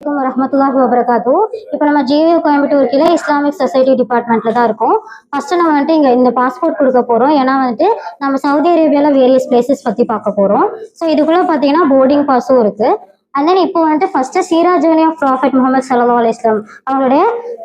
வணக்கம் வரமத்துல்லாஹி வபரகாத்து. இப்போ நம்ம ஜிவி கோயம்புத்தூர் கீழே இஸ்லாமிக் சொசைட்டி டிபார்ட்மெண்ட்டில் தான் இருக்கோம். ஃபஸ்ட்டு நம்ம வந்துட்டு இங்கே இந்த பாஸ்போர்ட் கொடுக்க போகிறோம் ஏன்னா வந்துட்டு நம்ம சவுதி அரேபியாவில் வேரியஸ் பிளேசஸ் பற்றி பார்க்க போகிறோம் ஸோ இதுக்குள்ளே பார்த்தீங்கன்னா போர்டிங் பாஸும் இருக்குது அண்ட் தென் இப்போ வந்துட்டு ஃபஸ்ட்டு சீரா ஆஃப் ப்ராஃபட் முகமது சல்லா அலிஸ்லாம் அவங்களுடைய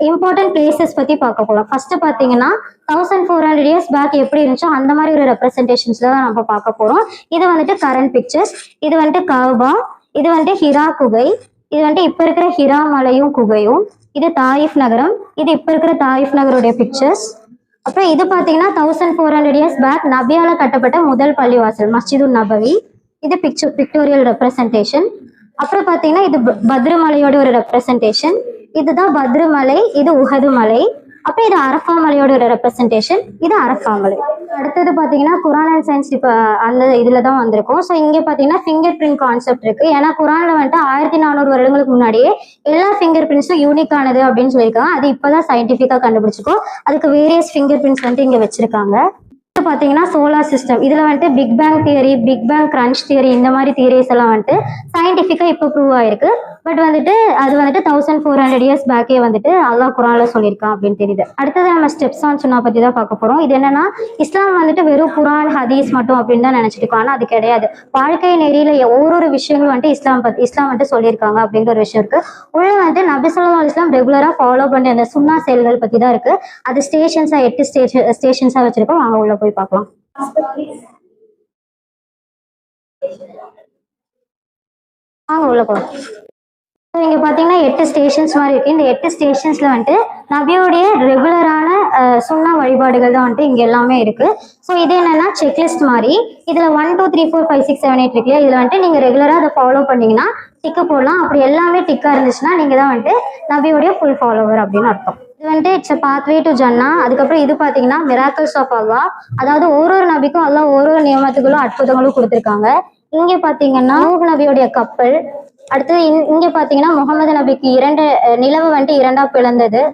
இம்பார்ட்டன்ட் பிளேசஸ் பற்றி பார்க்க போகலாம் ஃபஸ்ட்டு பார்த்தீங்கன்னா thousand four hundred years back எப்படி இருந்துச்சோ அந்த மாதிரி ஒரு ரெப்ரஸன்டேஷன்ஸில் தான் நம்ம பார்க்க போகிறோம் இது வந்துட்டு கரண்ட் பிக்சர்ஸ் இது வந்துட்டு கவுபா இது வந்துட்டு ஹிரா குகை இது வந்துட்டு இப்ப இருக்கிற ஹிரா மலையும் குகையும் இது தாயிஃப் நகரம் இது இப்ப இருக்கிற தாயிஃப் நகருடைய பிக்சர்ஸ் அப்புறம் இது பாத்தீங்கன்னா thousand four hundred years back நபியால கட்டப்பட்ட முதல் பள்ளிவாசல் மஸ்ஜிது நபவி. இது பிக்சர் பிக்டோரியல் ரெப்ரசன்டேஷன் அப்புறம் பாத்தீங்கன்னா இது ப- பத்ரு மலையோட ஒரு ரெப்ரசன்டேஷன் இதுதான் பத்ரு மலை இது உஹது மலை. அப்போ இது அரஃபா மலையோட ஒரு ரெப்ரசன்டேஷன் இது அரஃபா மலை அடுத்தது பாத்தீங்கன்னா குரான் அண்ட் சயின்ஸ் இப்போ அந்த இதுல தான் வந்திருக்கும். ஸோ இங்க பாத்தீங்கன்னா ஃபிங்கர் பிரிண்ட் கான்செப்ட் இருக்கு. ஏன்னா குரான்ல வந்துட்டு ஆயிரத்தி நானூறு வருடங்களுக்கு முன்னாடியே எல்லா ஃபிங்கர் பிரிண்ட்ஸும் யூனிக்கானது அப்படின்னு சொல்லியிருக்காங்க. அது இப்பதான் சயின்டிஃபிக்காக கண்டுபிடிச்சிருக்கும். அதுக்கு வேரியஸ் ஃபிங்கர் பிரிண்ட்ஸ் வந்துட்டு இங்க வச்சிருக்காங்க. அடுத்து பாத்தீங்கன்னா சோலார் சிஸ்டம் இதுல வந்துட்டு big bang theory big bang crunch theory இந்த மாதிரி தியரிஸ் எல்லாம் வந்துட்டு சயின்டிஃபிக்காக இப்போ ப்ரூவ் ஆயிருக்கு. பட் வந்துட்டு அது வந்துட்டு தௌசண்ட் ஃபோர் ஹண்ட்ரட் இயர்ஸ் பேக்கே வந்துட்டு அல்லாஹ் குரான்ல சொல்லியிருக்கான் அப்படின்னு தெரியுது. அடுத்தது நம்ம ஸ்டெப்ஸ் ஆன் சொன்னா பற்றி தான் பார்க்க போகிறோம் இது என்னன்னா இஸ்லாம் வந்துட்டு வெறும் குரான் ஹதீஸ் மட்டும் அப்படின்னு தான் நினச்சிட்டு இருக்கோம். ஆனால் அது கிடையாது. வாழ்க்கை நெறியில ஒவ்வொரு விஷயங்களும் வந்துட்டு இஸ்லாம் பத்தி இஸ்லாம் வந்துட்டு சொல்லியிருக்காங்க அப்படிங்கிற ஒரு விஷயம் இருக்கு. உள்ள வந்துட்டு நபி சொல்லா இஸ்லாம் ரெகுலராக ஃபாலோ பண்ண அந்த சுண்ணா செயல்கள் பற்றி தான் இருக்கு. அது ஸ்டேஷன்ஸாக எட்டு ஸ்டேஷன் ஸ்டேஷன்ஸாக வச்சிருக்கோம். வாங்க உள்ள போய் பார்க்கலாம். வாங்க உள்ள போகலாம் இங்கே பார்த்தீங்கன்னா எட்டு ஸ்டேஷன்ஸ் மாதிரி இருக்குது இந்த எட்டு ஸ்டேஷன்ஸில் வந்துட்டு நபியோடைய ரெகுலரான சுண்ணா வழிபாடுகள் தான் வந்துட்டு இங்கே எல்லாமே இருக்குது ஸோ இது என்னென்னா செக்லிஸ்ட் மாதிரி. இதில் one two three four five six seven eight இருக்குல்ல இதில் வந்துட்டு நீங்கள் ரெகுலராக அதை ஃபாலோ பண்ணிங்கன்னா டிக்கு போடலாம். அப்படி எல்லாமே டிக்காக இருந்துச்சுன்னா நீங்கள் தான் வந்துட்டு நபியோடைய ஃபுல் ஃபாலோவர் அப்படின்னு அர்த்தம். இது வந்துட்டு இட்ஸ் பாத்வே டு ஜன்னா அதுக்கப்புறம் இது பார்த்தீங்கன்னா மிராக்கல்ஸ் ஆஃப் அல்லா அதாவது ஒரு ஒரு நபிக்கும் அல்லா ஒரு ஒரு நியமத்துகளும் அற்புதங்களும் கொடுத்துருக்காங்க. இங்கே பார்த்தீங்கன்னா நூஹ் நபியோடைய கப்பல் அடுத்தது இங்க- பாத்தீங்கன்னா முகமது நபிக்கு இரண்டு நிலவு வந்துட்டு இரண்டா பிளந்தது.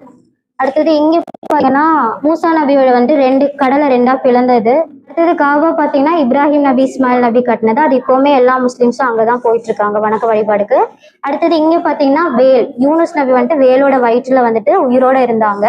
அடுத்தது இங்க பாத்தீங்கன்னா மூசா நபியோட வந்து ரெண்டு கடலை ரெண்டா பிளந்தது. அடுத்தது காபா பாத்தீங்கன்னா இப்ராஹிம் நபி இஸ்மாயில் நபி கட்டினது. அது இப்பவுமே எல்லா முஸ்லிம்ஸும் அங்கதான் போயிட்டு இருக்காங்க வணக்க வழிபாடுக்கு. அடுத்தது இங்க பாத்தீங்கன்னா வேல் யூனுஸ் நபி வந்துட்டு வேலோட வயிற்றுல வந்துட்டு உயிரோட இருந்தாங்க.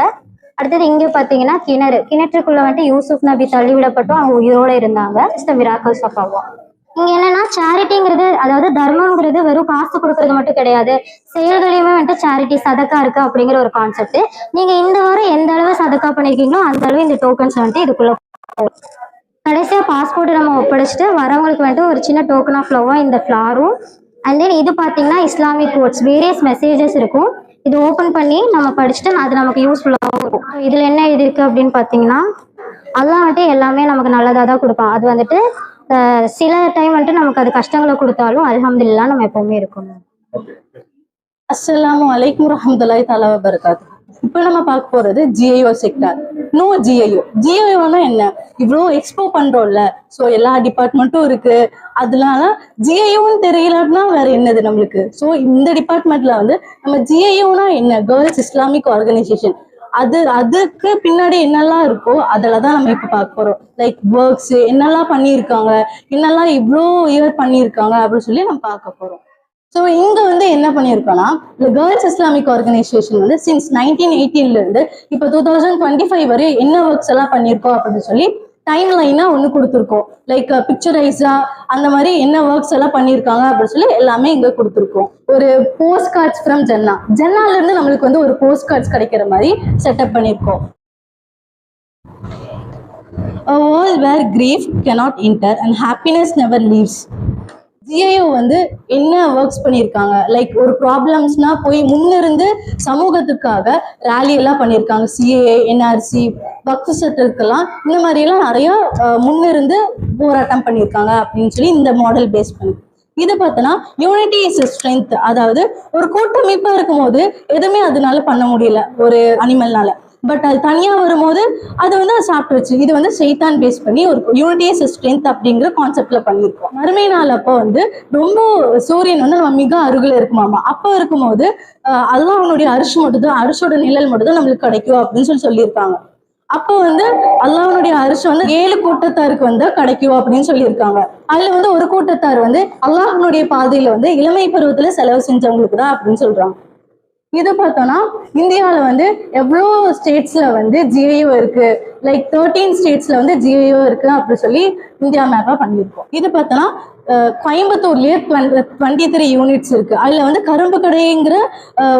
அடுத்தது இங்க பாத்தீங்கன்னா கிணறு கிணற்றுக்குள்ள வந்துட்டு யூசுப் நபி தள்ளிவிடப்பட்டும் அவங்க உயிரோட இருந்தாங்க. மிராக்கல்ஸ் ஆஃப் அல்லாஹ் இங்க என்னன்னா சேரிட்டிங்கிறது அதாவது தர்மம்ங்கிறது வெறும் காசு கொடுக்கறது மட்டும் கிடையாது. செயல்களையுமே வந்துட்டு சேரிட்டி சதக்கா இருக்கு அப்படிங்கிற ஒரு கான்செப்ட் நீங்க இந்த வாரம் எந்த அளவு சதக்கா பண்ணிருக்கீங்களோ அந்த அளவு இந்த டோக்கன்ஸ் வந்துட்டு இதுக்குள்ள கடைசியா பாஸ்போர்ட் நம்ம ஒப்படைச்சிட்டு வரவங்களுக்கு வந்துட்டு ஒரு சின்ன டோக்கன் ஆஃப் லவ்வா இந்த ஃப்ளாரும் அண்ட் தென் இது பாத்தீங்கன்னா இஸ்லாமிக் கோட்ஸ் வேரியஸ் மெசேஜஸ் இருக்கும். இது ஓபன் பண்ணி நம்ம படிச்சுட்டு அது நமக்கு யூஸ்ஃபுல்லாகவும் இருக்கும். இதுல என்ன எழுதிருக்கு அப்படின்னு பாத்தீங்கன்னா அதெல்லாம் வந்துட்டு எல்லாமே நமக்கு நல்லதாக தான் கொடுப்பான். அது வந்துட்டு சில டைம் வந்துட்டு நமக்கு அது கஷ்டங்களை கொடுத்தாலும் அல்ஹம்துலில்லாஹ் நம்ம எப்பவுமே இருக்கணும் அஸ்ஸலாமு அலைக்கும் ரஹமத்துல்லாஹி தஆலா வபரகாத்து இப்போ நம்ம பார்க்க போறது ஜிஐஓ செக்டார் நோ ஜிஐஓ ஜிஐஓனா என்ன? இவ்வளோ எக்ஸ்போ பண்றோம்ல. ஸோ எல்லா டிபார்ட்மெண்ட்டும் இருக்கு. அதனால ஜிஐஓன்னு தெரியலன்னா வேற என்னது நம்மளுக்கு? ஸோ இந்த டிபார்ட்மெண்ட்ல வந்து நம்ம ஜிஐஓனா என்ன? கேர்ள்ஸ் இஸ்லாமிக் ஆர்கனைசேஷன் அது அதுக்கு பின்னாடி என்னெல்லாம் இருக்கோ அதில் தான் நம்ம இப்போ பார்க்க போகிறோம் லைக் ஒர்க்ஸ் என்னெல்லாம் பண்ணியிருக்காங்க என்னெல்லாம் இவ்வளோ இயர் பண்ணியிருக்காங்க அப்படின்னு சொல்லி நம்ம பார்க்க போகிறோம் ஸோ இங்கே வந்து என்ன பண்ணியிருக்கோம்னா இந்த கேர்ள்ஸ் இஸ்லாமிக் ஆர்கனைசேஷன் வந்து சின்ஸ் நைன்டீன் எயிட்டீன்லேருந்து இப்போ டூ தௌசண்ட் டுவெண்ட்டி ஃபைவ் வரை என்ன ஒர்க்ஸ் எல்லாம் பண்ணியிருக்கோம் அப்படின்னு சொல்லி டைம் லைனா ஒன்று கொடுத்துருக்கோம் லைக் பிக்சரைஸா அந்த மாதிரி என்ன ஒர்க்ஸ் எல்லாம் பண்ணியிருக்காங்க அப்படின்னு சொல்லி எல்லாமே இங்கே கொடுத்துருக்கோம். ஒரு போஸ்ட் கார்ட்ஸ் ஃப்ரம் ஜென்னா ஜென்னால இருந்து நம்மளுக்கு வந்து ஒரு போஸ்ட் கார்ட்ஸ் கிடைக்கிற மாதிரி செட்டப் பண்ணியிருக்கோம். A world where grief cannot enter and happiness never leaves. ஜிஐஓ வந்து என்ன ஒர்க்ஸ் பண்ணியிருக்காங்க? லைக் ஒரு ப்ராப்ளம்ஸ்னா போய் முன்னிருந்து சமூகத்துக்காக ரேலி எல்லாம் பண்ணியிருக்காங்க. சிஏஏ என்ஆர்சி பக்து சத்துக்கெல்லாம் இந்த மாதிரிலாம் நிறைய முன்னிருந்து போராட்டம் பண்ணியிருக்காங்க அப்படின்னு சொல்லி இந்த மாடல் பேஸ் பண்ணி. இதை பார்த்தோன்னா யூனிட்டி இஸ் ஸ்ட்ரென்த் அதாவது ஒரு கூட்டமைப்பாக இருக்கும்போது எதுவுமே அதனால பண்ண முடியல ஒரு அனிமல்னால பட் அது தனியாக வரும்போது அது வந்து அதை சாப்பிட்டுருச்சு. இது வந்து செய்தான் பேஸ் பண்ணி ஒரு யூனிட்டி இஸ் ஸ்ட்ரென்த் அப்படிங்கிற கான்செப்டில் பண்ணியிருக்கோம். மறுமை நாள் அப்போ வந்து ரொம்ப சூரியன் வந்து நம்ம மிக அருகில் இருக்குமாமா. அப்போ இருக்கும்போது அதுதான் அவனுடைய அரிசி மட்டும் தான் அரிசோட நிழல் மட்டும் தான் நம்மளுக்கு கிடைக்கும் அப்படின்னு சொல்லி சொல்லியிருக்காங்க. அப்போ வந்து அல்லாஹ்வுடைய அரிசி வந்து ஏழு கூட்டத்தாருக்கு வந்து கிடைக்கும் அப்படின்னு சொல்லியிருக்காங்க. அதுல வந்து ஒரு கூட்டத்தார் வந்து அல்லாஹனுடைய பாதையில வந்து இளமை பருவத்துல செலவு செஞ்சவங்களுக்கு தான் அப்படின்னு சொல்றாங்க. இது பார்த்தோம்னா இந்தியாவில் வந்து எவ்வளோ ஸ்டேட்ஸ்ல வந்து ஜிஐஓ இருக்கு. லைக் தேர்ட்டீன் ஸ்டேட்ஸ்ல வந்து ஜிஐஓ இருக்கு அப்படி சொல்லி இந்தியா மேப்பாக பண்ணியிருக்கோம். இது பார்த்தோன்னா கோயம்புத்தூர்லேயே டுவெண்ட்டி த்ரீ யூனிட்ஸ் இருக்கு. அதில் வந்து கரும்பு கடைங்கிற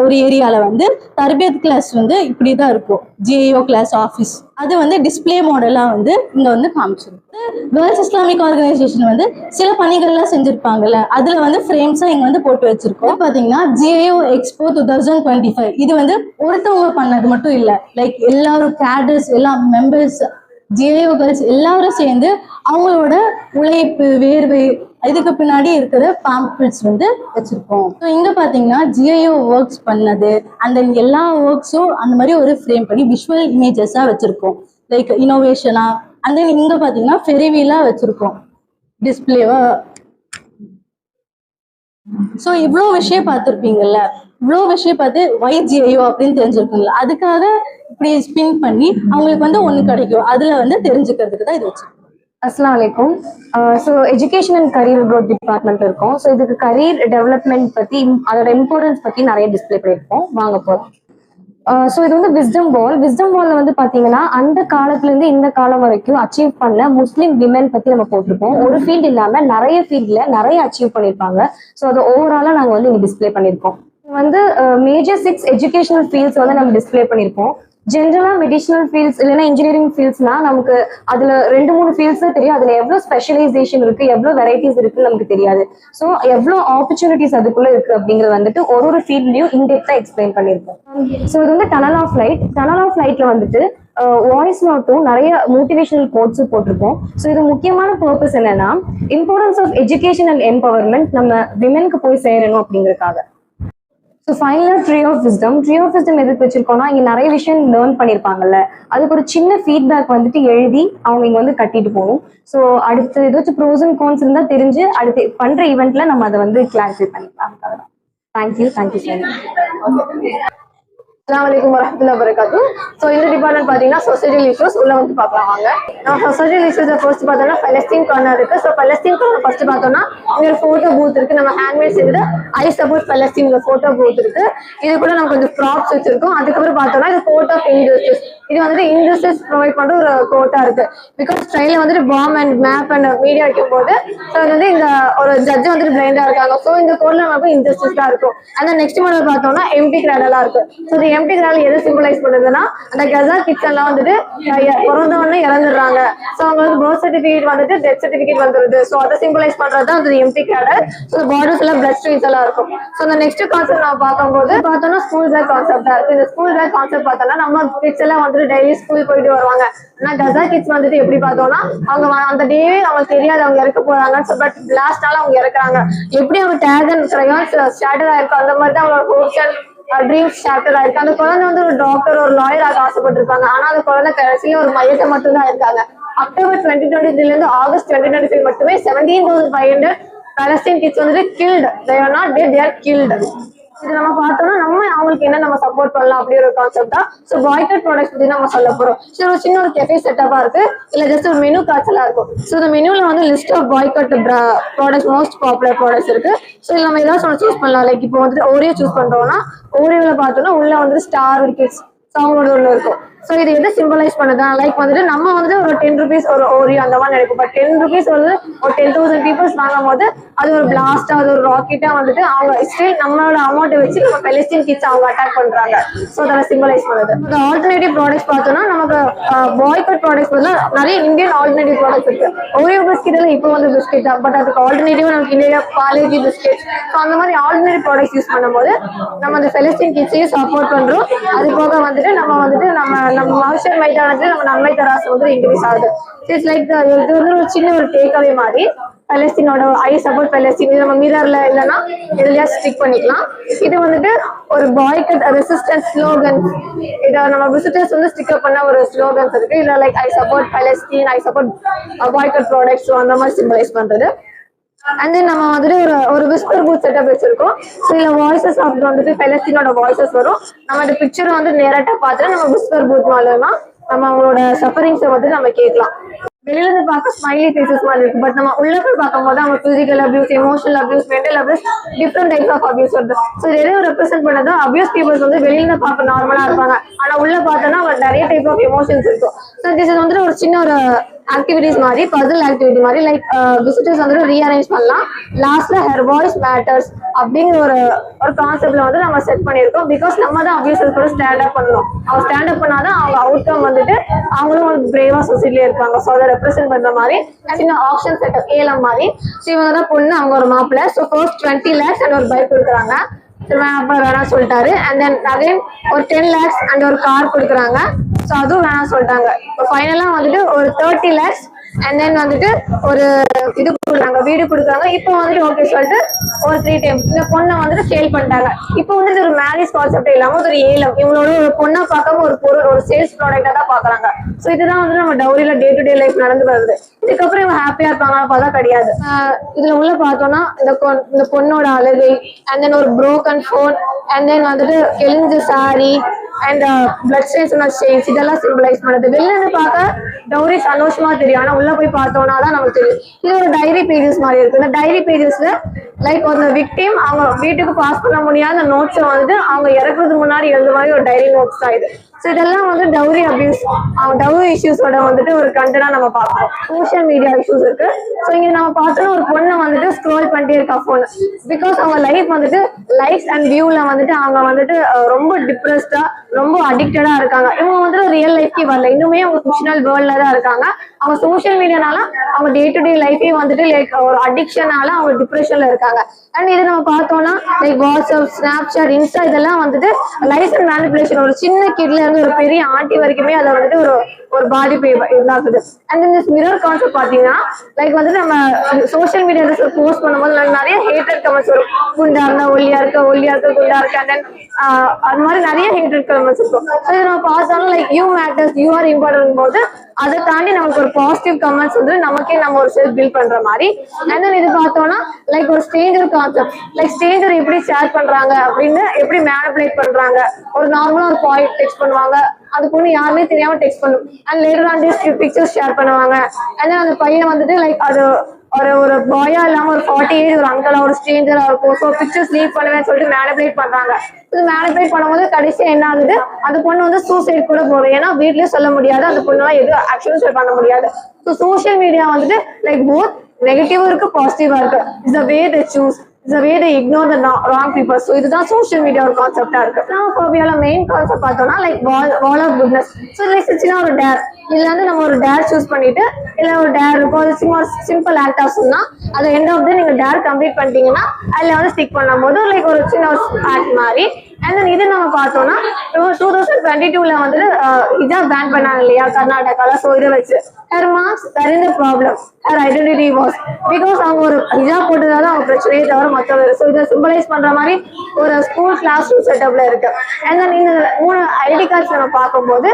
ஒரு ஏரியாவில் வந்து தர்பியத் கிளாஸ் வந்து இப்படி தான் இருக்கும் ஜிஐஓ கிளாஸ் ஆஃபீஸ் அது வந்து டிஸ்ப்ளே மாடலாக வந்து இங்கே வந்து காமிச்சிருக்கு. கேர்ள்ஸ் இஸ்லாமிக் ஆர்கனைசேஷன் வந்து சில பணிகள்லாம் செஞ்சுருப்பாங்கல்ல அதில் வந்து ஃப்ரேம்ஸாக இங்கே வந்து போட்டு வச்சிருக்கோம். பார்த்தீங்கன்னா GAO expo two thousand twenty five இது வந்து ஒருத்தவங்க பண்ணது மட்டும் இல்லை. லைக் எல்லாரும் கேடர்ஸ் எல்லா மெம்பர்ஸ் ஜிஏஓ எல்லாரும் சேர்ந்து அவங்களோட உழைப்பு வேர்வை இதுக்கு பின்னாடி இருக்கிற பாம்பிள்ஸ் வந்து வச்சிருக்கோம் ஸோ இங்க பாத்தீங்கன்னா ஜிஐஓ ஒர்க்ஸ் பண்ணது அந்த எல்லா ஒர்க்ஸும் அந்த மாதிரி ஒரு ஃப்ரேம் பண்ணி விஷுவல் இமேஜஸா வச்சிருக்கோம். லைக் இனோவேஷனா அந்த இங்க பாத்தீங்கன்னா ஃபெரிவிலா வச்சிருக்கோம். டிஸ்பிளேவா ஸோ இவ்வளோ விஷயம் பார்த்துருப்பீங்கல்ல? இவ்வளோ விஷயம் பார்த்து ஒய்ஜிஐஓ அப்படின்னு தெரிஞ்சிருக்குங்களா அதுக்காக இப்படி ஸ்பின் பண்ணி அவங்களுக்கு வந்து ஒன்று கிடைக்கும். அதில் வந்து தெரிஞ்சுக்கிறதுக்கு தான் இது வச்சிருக்கோம் அஸ்லாம் வலைக்கும் so education and career growth department இருக்கும். ஸோ இதுக்கு கரியர் டெவலப்மெண்ட் பற்றி அதோட இம்பார்ட்டன்ஸ் பற்றி நிறைய டிஸ்ப்ளே பண்ணியிருக்கோம். வாங்க போகிறோம் ஸோ இது வந்து விஸ்டம் வால் விஸ்டம் வால்ல வந்து பார்த்தீங்கன்னா அந்த காலத்துலேருந்து இந்த காலம் வரைக்கும் அச்சீவ் பண்ண முஸ்லீம் விமன் பற்றி நம்ம போட்டிருப்போம் ஒரு ஃபீல்டு இல்லாமல் நிறைய ஃபீல்டில் நிறைய அச்சீவ் பண்ணியிருப்பாங்க. ஸோ அதை ஓவராலாக நாங்கள் வந்து இங்கே டிஸ்ப்ளே பண்ணியிருக்கோம். வந்து மேஜர் சிக்ஸ் எஜுகேஷனல் ஃபீல்ட்ஸ் வந்து நம்ம டிஸ்ப்ளே பண்ணியிருக்கோம் ஜென்ரலாக மெடிஷனல் ஃபீல்ட்ஸ் இல்லைன்னா இன்ஜினியரிங் ஃபீல்ட்ஸ்னா நமக்கு அதில் ரெண்டு மூணு ஃபீல்ட்ஸ் தான் தெரியும். அதில் எவ்வளோ ஸ்பெஷலைசேஷன் இருக்குது எவ்வளோ வெரைட்டிஸ் இருக்குன்னு நமக்கு தெரியாது. ஸோ எவ்வளோ ஆப்பர்ச்சுனிட்டிஸ் அதுக்குள்ளே இருக்குது அப்படிங்கிறது வந்துட்டு ஒரு ஒரு ஃபீல்ட்லையும் இன்டெப்த்தாக எக்ஸ்பிளைன் பண்ணியிருக்கோம் ஸோ இது வந்து tunnel of light tunnel of லைட்டில் வந்துட்டு வாய்ஸ் நோட்டும் நிறைய மோட்டிவேஷனல் கோட்ஸும் போட்டிருக்கோம் ஸோ இது முக்கியமான பர்பஸ் என்னன்னா importance of education and empowerment நம்ம விமென்க்கு போய் சேரணும் அப்படிங்கிறதுக்காக. ஸோ ஃபைனலாக tree of wisdom tree of wisdom எதுக்கு வச்சிருக்கோம்னா இங்கே நிறைய விஷயம் லேர்ன் பண்ணியிருப்பாங்கல்ல அதுக்கு ஒரு சின்ன ஃபீட்பேக் வந்துட்டு எழுதி அவங்க இங்கே வந்து கட்டிட்டு போகணும். ஸோ அடுத்து ஏதாச்சும் ப்ரோஸ் அண்ட் கான்ஸ் இருந்தால் தெரிஞ்சு அடுத்து பண்ணுற ஈவெண்ட்டில் நம்ம அதை வந்து கிளாரிஃபை பண்ணிக்கலாம். அதுக்காக தான் தேங்க்யூ தேங்க்யூ ஸோ மச் அஸ்லாம் வலைக்கம் வரமத்துல்லா வரகாத்து ஸோ இந்த டிபார்ட்மெண்ட் பார்த்தீங்கன்னா சொசைட்டல் இஷ்யூஸ் உள்ள வந்து பார்க்கலாம் வாங்க. நம்ம சொசைட்டல் இஷ்யூஸ் ஃபர்ஸ்ட் பார்த்தோம்னா பலஸ்தீன் கார்னர் இருக்கு. ஸோ பலஸ்தீன் கார்னர் ஃபர்ஸ்ட் பார்த்தோம்னா இங்க ஒரு ஃபோட்டோ பூத் இருக்கு. நம்ம ஹேண்ட்மேட் செய்து I support Palestine photo booth இருக்கு. இது கூட நம்ம கொஞ்சம் ப்ராப்ஸ் வச்சிருக்கோம். அதுக்கப்புறம் பார்த்தோம்னா இது கோட் ஆஃப் இண்டஸ்ட்ரீஸ் இது வந்துட்டு இண்டஸ்ட்ரீஸ் ப்ரொவைட் பண்ற ஒரு கோட்டா இருக்கு. பிகாஸ் ட்ரெயின்ல வந்துட்டு bomb and map and media வைக்கும் போது ஸோ அது வந்து இந்த ஒரு ஜட்ஜ் வந்துட்டு பிளைண்டா இருக்காங்க. ஸோ இந்த கோட்ல நமக்கு இண்டஸ்ட்ரீஸ் தான் இருக்கும். அந்த நெக்ஸ்ட் மாடல் பார்த்தோம்னா எம்பி கிராடெல்லாம் இருக்கு. ஸோ இந்த எம்டி கிராடல் எது சிம்பிளைஸ் பண்ணுதுன்னா அந்த கசா கிட்ஸ் எல்லாம் வந்துட்டு பிறந்தவொடனே இறந்துடுறாங்க. ஸோ அவங்க வந்து பர்த் சர்டிஃபிகேட் வந்துட்டு டெத் சர்டிஃபிகேட் வந்துருது. ஸோ அதை சிம்பிளைஸ் பண்றது தான் அந்த எம்டி கேடர் ஸோ பார்டர்ஸ் எல்லாம் பிளட் ஸ்ட்ரீஸ் எல்லாம் இருக்கும். ஸோ அந்த நெக்ஸ்ட் கான்செப்ட் நான் பார்க்கும்போது பார்த்தோம்னா ஸ்கூல் பேக் கான்செப்டா இருக்கு. இந்த ஸ்கூல் பேக் கான்செப்ட் பார்த்தோம்னா நம்ம கிட்ஸ் எல்லாம் வந்துட்டு டெய்லி ஸ்கூல் போயிட்டு வருவாங்க. ஆனா கசா கிட்ஸ் வந்துட்டு எப்படி பார்த்தோம்னா அவங்க அந்த டேவே அவங்களுக்கு தெரியாது அவங்க இறக்க போறாங்க பட் லாஸ்ட் நாள் அவங்க இறக்குறாங்க. எப்படி அவங்க டேகன் கிரையான்ஸ் ஸ்டார்டர் ஆயிருக்கும் அந்த மாதிரி தான் அவங்களோட ஹோப்ஸ் அண்ட் ட்ரீம்ஸ் ஷேட்டர் ஆயிருக்கு அந்த குழந்தை வந்து ஒரு டாக்டர் ஒரு லாயர் ஆக ஆசைப்பட்டிருப்பாங்க. ஆனா அந்த குழந்தை கடைசியில ஒரு மையத்தை மட்டும் தான் இருக்காங்க. அக்டோபர் டுவெண்ட்டி டுவெண்ட்டி த்ரீல இருந்து ஆகஸ்ட் டுவெண்ட்டி டுவெண்ட்டி த்ரீ மட்டுமே seventeen thousand five hundred Palestine kids வந்துட்டு killed they are not they they're killed இது நம்ம பார்த்தோம்னா நம்ம அவங்களுக்கு என்ன நம்ம சப்போர்ட் பண்ணலாம் அப்படிங்கிற ஒரு கான்செப்ட் தான். ஸோ பாய்கட் ப்ராடக்ட்ஸ் பத்தி நம்ம சொல்ல போறோம். ஸோ ஒரு சின்ன ஒரு கெஃபே செட்டப்பாக இருக்கு. இல்ல ஜஸ்ட் ஒரு மெனு காய்ச்சலா இருக்கும். ஸோ இந்த மெனுவில் வந்து list of boycott products most popular products இருக்கு. ஸோ இதுல நம்ம ஏதாவது ஒன்று சூஸ் பண்ணலாம். லைக் இப்போ வந்துட்டு ஓரியோ சூஸ் பண்றோம்னா ஓரியோவில் பார்த்தோம்னா உள்ள வந்துட்டு ஸ்டார் கிட்ஸ் ஸோ அவங்களோட ஒன்று இருக்கும். ஸோ இது எது சிம்பிளைஸ் பண்ணுதா லைக் வந்துட்டு நம்ம வந்து ஒரு டென் ருபீஸ் ஒரு ஓரியோ அந்த மாதிரி நினைக்கும் பட் டென் ருபீஸ் வந்து ஒரு டென் தௌசண்ட் பீப்புள்ஸ் வாங்கும் போது அது ஒரு பிளாஸ்டா அது ஒரு ராக்கெட்டா வந்துட்டு அவங்க ஸ்டில் நம்மளோட அமௌண்ட்டை வச்சு நம்ம பெலஸ்டீன் கிட்ஸ் அவங்க அட்டாக் பண்றாங்க. ஸோ அதை சிம்பிளைஸ் பண்ணுது. இந்த ஆல்டர்னேட்டிவ் ப்ராடக்ட்ஸ் பார்த்தோம்னா நமக்கு பாய்கட் ப்ராடக்ட்ஸ் வந்து நிறைய இந்தியன் ஆல்டர்னேட்டிவ் ப்ராடக்ட்ஸ் இருக்கு. ஓரியோ பிஸ்கெட் எல்லாம் இப்போ வந்து பிஸ்கெட் தான். பட் அதுக்கு ஆல்டர்னேட்டிவ் நமக்கு இந்தியா பாலேஜி பிஸ்கெட் ஸோ அந்த மாதிரி ஆல்டர்னேட்டிவ் ப்ராடக்ட்ஸ் யூஸ் பண்ணும்போது நம்ம அந்த பெலஸ்டீன் கிட்ஸையும் சப்போர்ட் பண்றோம். அது போக வந்துட்டு நம்ம வந்துட்டு நம்ம நம்ம மகசூர் மைதானத்துல நம்ம நன்மை தரா வந்து இன்க்ரீஸ் ஆகுது இட்ஸ் லைக் இது வந்து ஒரு சின்ன ஒரு டேக்அவே மாதிரி. பலஸ்தீனோட ஐ சப்போர்ட் பலஸ்தீன் இது நம்ம மிரர்ல இல்லைன்னா இதுலயா ஸ்டிக் பண்ணிக்கலாம். இது வந்துட்டு ஒரு பாய்கட் ரெசிஸ்டன்ஸ் ஸ்லோகன் இதை நம்ம விசிட்டர்ஸ் வந்து ஸ்டிக்கப் பண்ண ஒரு ஸ்லோகன்ஸ் இருக்கு. இதுல like I support Palestine I support boycott products அந்த மாதிரி சிம்பலைஸ் பண்றது. அண்ட் தென் நம்ம வந்துட்டு ஒரு ஒரு விஸ்பர் பூத் செட்டப் வச்சிருக்கோம். ஸோ இதில் வாய்ஸஸ் அப்படி வந்துட்டு பெலஸ்தீனோட வாய்ஸஸ் வரும். நம்ம இந்த பிக்சரை வந்து நேரட்டா பார்த்துட்டு நம்ம விஸ்பர் பூத் மூலமா நம்ம அவங்களோட சஃபரிங்ஸை வந்து நம்ம கேட்கலாம். வெளியில இருந்து பார்க்க ஸ்மைலி ஃபேசஸ் மாதிரி இருக்கு. பட் நம்ம உள்ள போய் பார்க்கும்போது அவங்க physical abuse emotional abuse mental abuse different types of abuse வருது. ஸோ இது எதையும் ரெப்ரசென்ட் பண்ணது அபியூஸ் பீப்புள்ஸ் வந்து வெளியில இருந்து பார்க்க நார்மலா இருப்பாங்க. ஆனா உள்ள பார்த்தோன்னா அவங்க நிறைய டைப் ஆஃப் எமோஷன்ஸ் இருக்கும். ஸோ திஸ் இது வந்துட்டு ஒரு சின்ன ஒரு ஆக்டிவிட்டிஸ் மாதிரி பசில் ஆக்டிவிட்டி மாதிரி லைக் விசிட்டர்ஸ் uh, வந்துட்டு ரீஅரேஞ்ச் பண்ணலாம். லாஸ்ட்ல ஹெர் வாய்ஸ் மேட்டர்ஸ் அப்படிங்கிற ஒரு ஒரு கான்செப்ட்ல வந்து நம்ம செட் பண்ணியிருக்கோம். பிகாஸ் நம்ம தான் அபியூசர் கூட ஸ்டாண்ட் அப் பண்ணணும். அவங்க ஸ்டாண்ட் அப் பண்ணாதான் அவங்க அவுட்கம் வந்துட்டு அவங்களும் ஒரு பிரேவா சொசைட்டில இருப்பாங்க. ஸோ அதை ரெப்ரசென்ட் பண்ற மாதிரி சின்ன ஆப்ஷன் செட்டப் ஏலம் மாதிரி. ஸோ இவங்க தான் பொண்ணு அவங்க ஒரு மாப்பிள்ள. So first twenty lakhs and ஒரு பைக் கொடுக்குறாங்க. சரி அப்புறம் வேணாம் சொல்லிட்டாரு. அண்ட் தென் அகைன் ஒரு டென் லேக்ஸ் அண்ட் ஒரு கார் கொடுக்குறாங்க. ஸோ அதுவும் வேணாம் சொல்லிட்டாங்க. இப்போ ஃபைனலாக வந்துட்டு ஒரு தேர்ட்டி லேக்ஸ் அண்ட் தென் வந்துட்டு ஒரு இது கொடுக்குறாங்க வீடு கொடுக்குறாங்க. இப்போ வந்துட்டு ஓகே சொல்லிட்டு ஒரு த்ரீ டைம் இந்த பொண்ணை வந்துட்டு சேல் பண்ணிட்டாங்க. இப்போ வந்துட்டு ஒரு மேரேஜ் கான்செப்ட் இல்லாம ஒரு ஏலம். இவங்களோட ஒரு பொண்ணை பார்க்காம ஒரு பொருள் ஒரு சேல்ஸ் ப்ராடக்டா தான் பாக்குறாங்க ஸோ இதுதான் வந்து நம்ம டவுரியில டே டு டே லைஃப் நடந்து வருது. இதுக்கப்புறம் இவங்க ஹாப்பியா இருப்பாங்க பார்த்தா கிடையாது. இதுல உள்ள பார்த்தோம்னா இந்த இந்த பொண்ணோட அழகு அண்ட் தென் ஒரு ப்ரோக்கன் ஃபோன் அண்ட் தென் வந்துட்டு கிழிஞ்ச சாரி அண்ட் பிளட் ஸ்டேன்ஸ் இதெல்லாம் சிம்பிளைஸ் பண்ணுது. வெளில இருந்து பார்க்க டவுரி சந்தோஷமா தெரியும். ஆனா உள்ள போய் பார்த்தோம்னா தான் நமக்கு தெரியும். இது ஒரு டைரி பேஜஸ் மாதிரி இருக்கு. இந்த டைரி பேஜஸ்ல லைக் ஒரு விக்டிம் அவங்க வீட்டுக்கு பாஸ் பண்ண முடியாத நோட்ஸை வந்து அவங்க இறக்குறதுக்கு முன்னாடி எழுந்த மாதிரி ஒரு டைரி நோட்ஸ் தான் இது. ஸோ இதெல்லாம் வந்து டவுரி அபியூஸ் டவுரி இஷ்யூஸோட வந்துட்டு ஒரு கண்டனா நம்ம பார்ப்போம். சோஷியல் மீடியா இஷ்யூஸ் இருக்கு. ஸோ இங்கே நம்ம பார்த்தோன்னா ஒரு பொண்ணை வந்துட்டு ஸ்க்ரோல் பண்ணிட்டே இருக்கா ஃபோன் பிகாஸ் அவங்க லைஃப் வந்துட்டு லைக்ஸ் அண்ட் வியூவில் வந்துட்டு அவங்க வந்துட்டு ரொம்ப டிப்ரெஸ்டாக ரொம்ப அடிக்டடாக இருக்காங்க. இவங்க வந்துட்டு ரியல் லைஃப்க்கு வரல. இன்னுமே அவங்க ஃபிக்ஷனல் வேர்ல்டில் தான் இருக்காங்க. அவங்க சோஷியல் மீடியானால அவங்க டே டு டே லைஃபே வந்துட்டு லைக் ஒரு அடிக்ஷனால அவங்க டிப்ரெஷன்ல இருக்காங்க. அண்ட் இது நம்ம பார்த்தோம்னா லைக் வாட்ஸ்அப் ஸ்னாப்சாட் இன்ஸ்டா இதெல்லாம் வந்துட்டு லைஃப் அண்ட் மேனிபுலேஷன் ஒரு சின்ன கிட்ல இருந்து ஒரு பெரிய ஆண்டி வரைக்குமே அதை வந்துட்டு ஒரு ஒரு பாதிப்பை உண்டாக்குது அண்ட் இந்த மிரர் கான்செப்ட் பாத்தீங்கன்னா லைக் வந்து நம்ம சோஷியல் மீடியால போஸ்ட் பண்ணும்போது நிறைய ஹேட்டர் கமெண்ட்ஸ் வரும். குண்டா இருந்தா ஒல்லியா இருக்க ஒல்லியா இருக்க குண்டா இருக்க அண்ட் தென் அது மாதிரி நிறைய ஹேட்டர் கமெண்ட்ஸ் இருக்கும். ஸோ இதை நம்ம பார்த்தாலும் like you matters you are important போது அதை தாண்டி நமக்கு ஒரு பாசிட்டிவ் கமெண்ட்ஸ் வந்து நமக்கே நம்ம ஒரு செல்ஃப் பில்ட் பண்ற மாதிரி. அண்ட் தென் இது பார்த்தோம்னா லைக் ஒரு ஸ்டேஞ்சர் கான்செப்ட் லைக் ஸ்டேஞ்சர் எப்படி ஷேர் பண்றாங்க அப்படின்னு எப்படி மேனிபுலேட் பண்றாங்க. ஒரு நார்மலா ஒரு பாயிண்ட் டெக்ஸ்ட் பண்ணுவாங்க. அதுக்கு பொண்ணு யாருமே தெரியாம டெக்ஸ்ட் பண்ணும் and later on pictures share பண்ணுவாங்க. அண்ட் அந்த பையன் வந்துட்டு லைக் அது ஒரு ஒரு பாயா இல்லாம ஒரு ஃபார்ட்டி ஏஜ் ஒரு அங்கிளா ஒரு ஸ்ட்ரேஞ்சரா இருக்கும். ஸோ பிக்சர்ஸ் லீவ் பண்ணுவேன்னு சொல்லிட்டு மேனிபுலேட் பண்றாங்க. இது மேனிபுலேட் பண்ணும்போது கடைசியா என்ன ஆகுது? அந்த பொண்ணு வந்து சூசைட் கூட போகும் ஏன்னா வீட்லயே சொல்ல முடியாது. அந்த பொண்ணுலாம் எதுவும் ஆக்சுவலும் பண்ண முடியாது. ஸோ சோஷியல் மீடியா வந்துட்டு லைக் போத் நெகட்டிவும் இருக்கு பாசிட்டிவா இருக்கு. Is the way the choose is way to ignore the wrong people so இதுதான் சோஷியல் மீடியா ஒரு கான்செப்டா இருக்கு. நான் ஃபோபியால மெயின் கான்செப்ட் பார்த்தோம்னா like wall wall of goodness so like சின்ன ஒரு டேர் இதுல வந்து நம்ம ஒரு டேர் சூஸ் பண்ணிட்டு இல்ல ஒரு டேர் இருக்கும். அது சும்மா சிம்பிள் ஆக்டா சொன்னா அது எண்ட் ஆஃப் த நீங்க டேர் கம்ப்ளீட் பண்ணிட்டீங்கன்னா அதுல வந்து ஸ்டிக் பண்ணும்போது லைக் ஒரு சின்ன ஒரு ஆக்ட் மாதிரி அண்ட் தென் இது நம்ம பார்த்தோம்னா டூ தௌசண்ட் டுவெண்ட்டி டூல வந்து இதான் பேன் பண்ணாங்க இல்லையா கர்நாடகால. ஸோ இதை வச்சு ஹர் மார்க்ஸ் தர் இந்த problem her identity was because அவங்க ஒரு இதா போட்டதால அவங்க பிரச்சனையே தவிர மற்ற ஸோ இதை சிம்பிளைஸ் பண்ற மாதிரி ஒரு ஸ்கூல் கிளாஸ் ரூம் செட்டப்ல இருக்கு. அண்ட் தென் இந்த மூணு ஐடி கார்ட்ஸ் நம்ம பார்க்கும்போது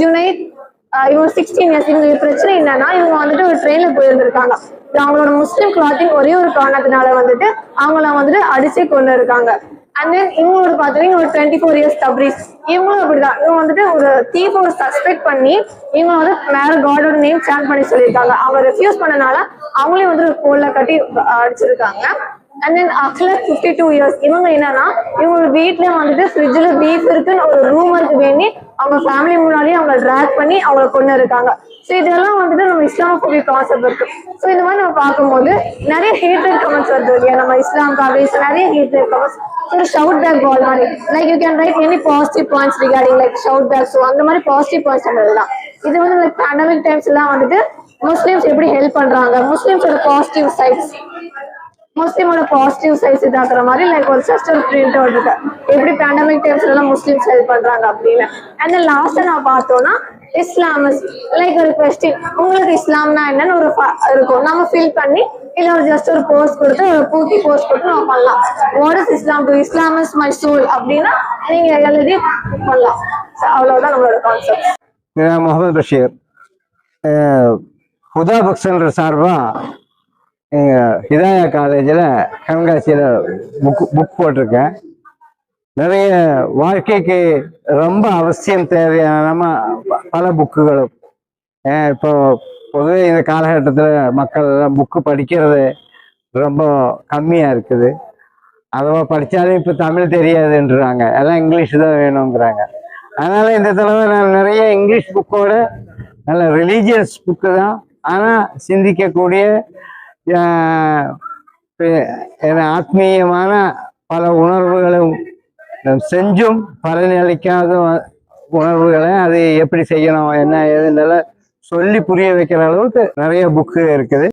ஜுனைத் இவங்க சிக்ஸ்டீன் இயர்ஸ் இவங்க பிரச்சனை என்னன்னா இவங்க வந்துட்டு ஒரு ட்ரெயின்ல போயிருந்திருக்காங்க. அவங்களோட முஸ்லீம் கிளாத்திங் ஒரே ஒரு காரணத்தினால வந்துட்டு அவங்கள வந்துட்டு அடிச்சே கொண்டு இருக்காங்க அண்ட் தென் இவங்களோட பார்த்தீங்கன்னா ஒரு டுவெண்ட்டி ஃபோர் இயர்ஸ் தப்ரீஸ் இவங்களும் அப்படிதான். இவங்க வந்துட்டு ஒரு தீப்பை ஒரு சஸ்பெக்ட் பண்ணி இவங்க வந்து மேல காடோட நேம் சேன் பண்ணி சொல்லியிருக்காங்க. அவங்க ரெஃப்யூஸ் பண்ணனால அவங்களையும் வந்து ஒரு கோல்ல கட்டி அடிச்சிருக்காங்க. அண்ட் தென் அக்லர் ஃபிஃப்டி டூ இயர்ஸ் இவங்க என்னன்னா இவங்க வீட்ல வந்துட்டு ஃப்ரிட்ஜில் பீஃப் இருக்குன்னு ஒரு ரூமருக்கு வேண்டி அவங்க ஃபேமிலி முன்னாடியே அவங்க ட்ராக் பண்ணி அவங்கள கொண்டு இருக்காங்க ஸோ இதெல்லாம் வந்துட்டு நம்ம இஸ்லாமோபிக் கான்செப்ட் இருக்கு. ஸோ இந்த மாதிரி நம்ம பார்க்கும்போது நிறைய ஹேட்டட் கமெண்ட்ஸ் வருது இல்லையா? நம்ம இஸ்லாம் காலேஜ் நிறைய ஹீட்டர் கமெண்ட்ஸ் ஒரு ஷவுட் பேக் பால் மாதிரி. Like you can write any positive points regarding like shout back so அந்த மாதிரி பாசிட்டிவ் பாயிண்ட்ஸ் நம்ம எழுதலாம் இது வந்து லைக் பேண்டமிக் டைம்ஸ் எல்லாம் வந்துட்டு முஸ்லீம்ஸ் எப்படி ஹெல்ப் பண்றாங்க? முஸ்லீம்ஸோட பாசிட்டிவ் சைட்ஸ் முஸ்லீமோட பாசிட்டிவ் சைஸ் இதாக்குற மாதிரி லைக் ஒரு சிஸ்டர் பிரிண்ட் அவுட் இருக்கு. எப்படி பேண்டமிக் டைம்ஸ்ல எல்லாம் முஸ்லீம்ஸ் ஹெல்ப் பண்றாங்க அப்படின்னு. அண்ட் தென் லாஸ்ட் நான் பார்த்தோம்னா இஸ்லாமஸ் லைக் ஒரு கொஸ்டின் உங்களுக்கு இஸ்லாம்னா என்னன்னு ஒரு இருக்கும். நம்ம ஃபில் பண்ணி இல்லை ஒரு ஜஸ்ட் ஒரு போஸ்ட் கொடுத்து ஒரு பூக்கி போஸ்ட் கொடுத்து நம்ம பண்ணலாம். What is Islam to Islam is my soul அப்படின்னா நீங்க எழுதி பண்ணலாம். அவ்வளவுதான் நம்மளோட கான்செப்ட் முகமது பஷீர். ஹுதா புக் சார்பாக எங்கள் ஹிதாயா காலேஜில் கண்காட்சியில் புக் புக் போட்டிருக்கேன். நிறைய வாழ்க்கைக்கு ரொம்ப அவசியம் தேவையான பல புக்குகளும். இப்போ பொதுவே இந்த காலகட்டத்தில் மக்கள் எல்லாம் புக்கு படிக்கிறது ரொம்ப கம்மியாக இருக்குது. அதுவா படித்தாலும் இப்போ தமிழ் தெரியாதுன்றாங்க. எல்லாம் இங்கிலீஷ் தான் வேணுங்கிறாங்க. அதனால் இந்த தடவை நான் நிறைய இங்கிலீஷ் புக்கோட நல்ல ரிலீஜியஸ் புக்கு தான். ஆனால் சிந்திக்கக்கூடிய ஆத்மீயமான பல உணர்வுகளும் செஞ்சும் பலனளிக்காத உணர்வுகளை அது எப்படி செய்யணும் என்ன ஏதுன்றத சொல்லி புரிய வைக்கிற அளவுக்கு நிறைய புக்கு இருக்குது.